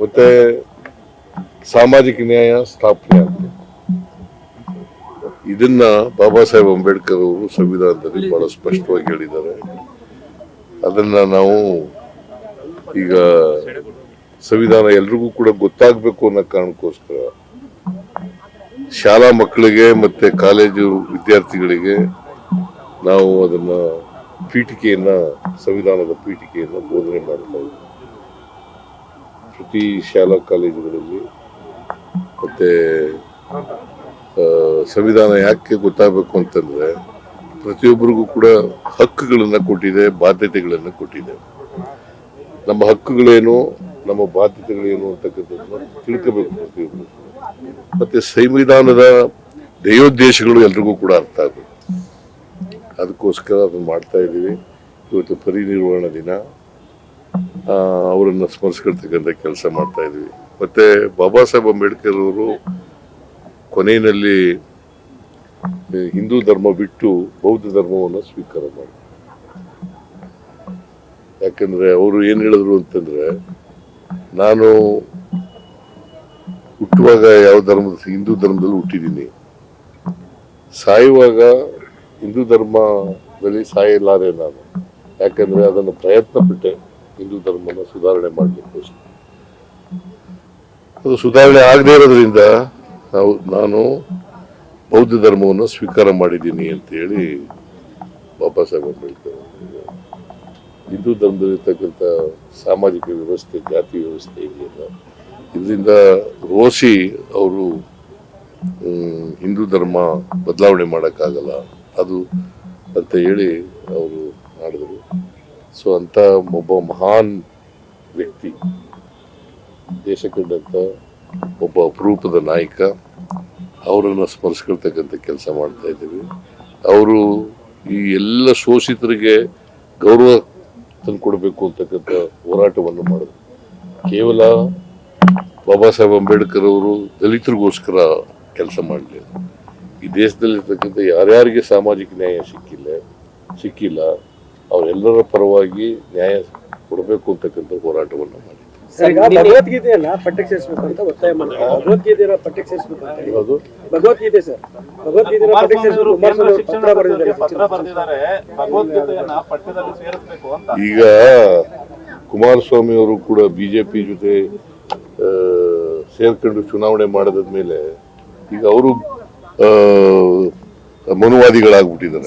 ಮತ್ತೆ ಸಾಮಾಜಿಕ ನ್ಯಾಯ ಸ್ಥಾಪನೆ ಆಗಬೇಕು. ಇದನ್ನ ಬಾಬಾ ಸಾಹೇಬ್ ಅಂಬೇಡ್ಕರ್ ಅವರು ಸಂವಿಧಾನದಲ್ಲಿ ಬಹಳ ಸ್ಪಷ್ಟವಾಗಿ ಹೇಳಿದ್ದಾರೆ. ಅದನ್ನ ನಾವು ಈಗ ಸಂವಿಧಾನ ಎಲ್ರಿಗೂ ಕೂಡ ಗೊತ್ತಾಗಬೇಕು ಅನ್ನೋ ಕಾರಣಕ್ಕೋಸ್ಕರ ಶಾಲಾ ಮಕ್ಕಳಿಗೆ ಮತ್ತೆ ಕಾಲೇಜು ವಿದ್ಯಾರ್ಥಿಗಳಿಗೆ ನಾವು ಅದನ್ನ ಪೀಠಿಕೆಯನ್ನ, ಸಂವಿಧಾನದ ಪೀಠಿಕೆಯನ್ನ ಬೋಧನೆ ಮಾಡ್ತಾ ಪ್ರತಿ ಶಾಲಾ ಕಾಲೇಜುಗಳಲ್ಲಿ ಮತ್ತು ಸಂವಿಧಾನ ಯಾಕೆ ಗೊತ್ತಾಗಬೇಕು ಅಂತಂದರೆ ಪ್ರತಿಯೊಬ್ಬರಿಗೂ ಕೂಡ ಹಕ್ಕುಗಳನ್ನು ಕೊಟ್ಟಿದೆ, ಬಾಧ್ಯತೆಗಳನ್ನು ಕೊಟ್ಟಿದೆ. ನಮ್ಮ ಹಕ್ಕುಗಳೇನು, ನಮ್ಮ ಬಾಧ್ಯತೆಗಳೇನು ಅಂತಕ್ಕಂಥದ್ದನ್ನು ತಿಳ್ಕೋಬೇಕು ಪ್ರತಿಯೊಬ್ಬರು. ಮತ್ತು ಸಂವಿಧಾನದ ಧ್ಯೇಯೋದ್ದೇಶಗಳು ಎಲ್ರಿಗೂ ಕೂಡ ಅರ್ಥ ಆಗಬೇಕು. ಅದಕ್ಕೋಸ್ಕರ ಅದನ್ನು ಮಾಡ್ತಾ ಇದ್ದೀವಿ. ಇವತ್ತು ಪರಿನಿರ್ವಹಣಾ ದಿನ. ಅವರನ್ನ ಸ್ಮರಿಸ್ಕೊಳ್ತಕ್ಕಂಥ ಕೆಲಸ ಮಾಡ್ತಾ ಇದ್ವಿ. ಮತ್ತೆ ಬಾಬಾ ಸಾಹೇಬ್ ಅಂಬೇಡ್ಕರ್ ಅವರು ಕೊನೆಯಲ್ಲಿ ಹಿಂದೂ ಧರ್ಮ ಬಿಟ್ಟು ಬೌದ್ಧ ಧರ್ಮವನ್ನು ಸ್ವೀಕಾರ ಮಾಡಿ ಯಾಕಂದ್ರೆ ಅವರು ಏನು ಹೇಳಿದ್ರು ಅಂತಂದ್ರೆ, ನಾನು ಹುಟ್ಟುವಾಗ ಯಾವ ಧರ್ಮದ ಹಿಂದೂ ಧರ್ಮದಲ್ಲಿ ಹುಟ್ಟಿದ್ದೀನಿ. ಸಾಯುವಾಗ ಹಿಂದೂ ಧರ್ಮದಲ್ಲಿ ಸಾಯಲಾರೆ ನಾನು. ಯಾಕಂದರೆ ಅದನ್ನು ಪ್ರಯತ್ನ ಪಟ್ಟೆ ಹಿಂದೂ ಧರ್ಮವನ್ನು ಸುಧಾರಣೆ ಮಾಡಲಿಕ್ಕೋಸ್ಕರ ಅದು ಸುಧಾರಣೆ ಆಗದೇ ಇರೋದ್ರಿಂದ ನಾವು, ನಾನು ಬೌದ್ಧ ಧರ್ಮವನ್ನು ಸ್ವೀಕಾರ ಮಾಡಿದ್ದೀನಿ ಅಂತ ಹೇಳಿ ಬಾಬಾ ಸಾಹೇಬ್ ಅಂಬೇಡ್ಕರ್. ಹಿಂದೂ ಧರ್ಮದಲ್ಲಿರ್ತಕ್ಕಂಥ ಸಾಮಾಜಿಕ ವ್ಯವಸ್ಥೆ, ಜಾತಿ ವ್ಯವಸ್ಥೆ ಇದೆಯಲ್ಲ, ಇದರಿಂದ ರೋಸಿ ಅವರು ಹಿಂದೂ ಧರ್ಮ ಬದಲಾವಣೆ ಮಾಡೋಕ್ಕಾಗಲ್ಲ, ಅದು ಅಂತ ಹೇಳಿ ಅವರು ಮಾಡಿದರು ಸೊ ಅಂತ ಒಬ್ಬ ಮಹಾನ್ ವ್ಯಕ್ತಿ ದೇಶ ಕಂಡಂತ ಒಬ್ಬ ಅಪರೂಪದ ನಾಯಕ, ಅವರನ್ನು ಸ್ಮರಿಸ್ಕೊಳ್ತಕ್ಕಂಥ ಕೆಲಸ ಮಾಡ್ತಾ ಇದ್ದೀವಿ. ಅವರು ಈ ಎಲ್ಲ ಶೋಷಿತರಿಗೆ ಗೌರವ ತಂದುಕೊಡ್ಬೇಕು ಅಂತಕ್ಕಂಥ ಹೋರಾಟವನ್ನು ಮಾಡಿದ್ರು. ಕೇವಲ ಬಾಬಾ ಸಾಹೇಬ್ ಅಂಬೇಡ್ಕರ್ ಅವರು ದಲಿತರಿಗೋಸ್ಕರ ಕೆಲಸ ಮಾಡಲಿಲ್ಲ. ಈ ದೇಶದಲ್ಲಿರ್ತಕ್ಕಂಥ ಯಾರ್ಯಾರಿಗೆ ಸಾಮಾಜಿಕ ನ್ಯಾಯ ಸಿಕ್ಕಿಲ್ಲ ಸಿಕ್ಕಿಲ್ಲ ಅವರೆಲ್ಲರ ಪರವಾಗಿ ನ್ಯಾಯ ಕೊಡಬೇಕು ಅಂತಕ್ಕಂಥ ಹೋರಾಟವನ್ನು ಭಗವದ್ಗೀತೆಯನ್ನ ಪಠ್ಯಕ್ಕೆ ಸೇರಿಸಬೇಕು ಅಂತ ಒತ್ತಾಯ ಭಗವದ್ಗೀತೆ ಭಗವದ್ಗೀತೆಯ ಪಠ್ಯಕ್ಕೆ ಸೇರಿಸಬೇಕು ಅಂತ ಹೇಳಿ. ಭಗವದ್ಗೀತೆ ಸರ್. ಭಗವದ್ಗೀತೆಯ ಪಠ್ಯಕ್ಕೆ ಸೇರಿಸಬೇಕು ಕುಮಾರಸ್ವಾಮಿ ಅವರು ಪತ್ರ ಬರೆದಿದ್ದಾರೆ. ಪತ್ರ ಬರೆದಿದ್ದಾರೆ. ಭಗವದ್ಗೀತೆಯನ್ನ ಪಠ್ಯದಲ್ಲಿ ಸೇರಿಸಬೇಕು ಅಂತ. ಈಗ ಕುಮಾರಸ್ವಾಮಿ ಅವರು ಕೂಡ ಬಿಜೆಪಿ ಜೊತೆ ಆ, ಸೇರ್ಕೊಂಡು ಚುನಾವಣೆ ಮಾಡಿದ್ಮೇಲೆ ಈಗ ಅವರು ಮನುವಾದಿಗಳಾಗ್ಬಿಟ್ಟಿದ್ದಾರೆ.